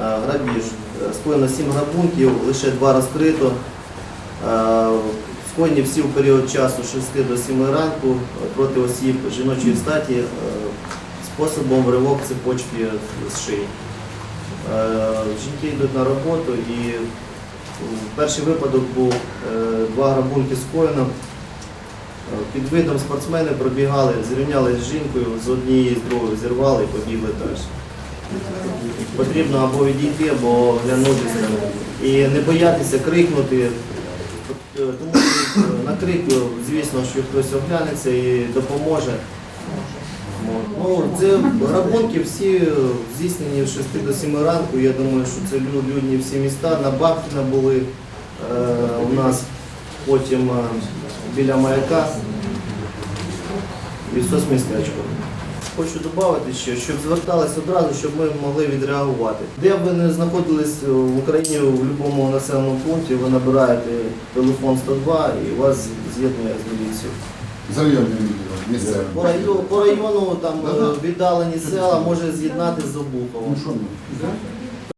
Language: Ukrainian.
грабіж. Е, Скоєно 7 грабунків, лише два розкрито. Е, Скоєні всі в період часу з 6 до 7 ранку е, проти осіб жіночої статі е, способом ривок цепочки з шиї. Е, Жінки йдуть на роботу і перший випадок був е, два грабунки скоєно. Е, Під видом спортсмени пробігали, зрівнялися з жінкою, з однієї з другої зірвали і побігли далі. Потрібно або відійти, або глянутися. І не боятися крикнути. Е, Тому що е, на крик, е, звісно, що хтось оглянеться і допоможе. Ну, це грабунки всі здійснені з 6 до 7 ранку. Я думаю, що це лю- людні всі міста. На Бабкіна були е, у нас потім е, біля маяка і соцмістечко. Хочу додати ще, щоб звертались одразу, щоб ми могли відреагувати. Де б ви не знаходились в Україні в будь-якому населеному пункті, ви набираєте телефон 102 і вас з'єднує з міліцією. З районним відділом, місцевим. По району, по району там е, віддалені села може з'єднати з Обуховом. Ну?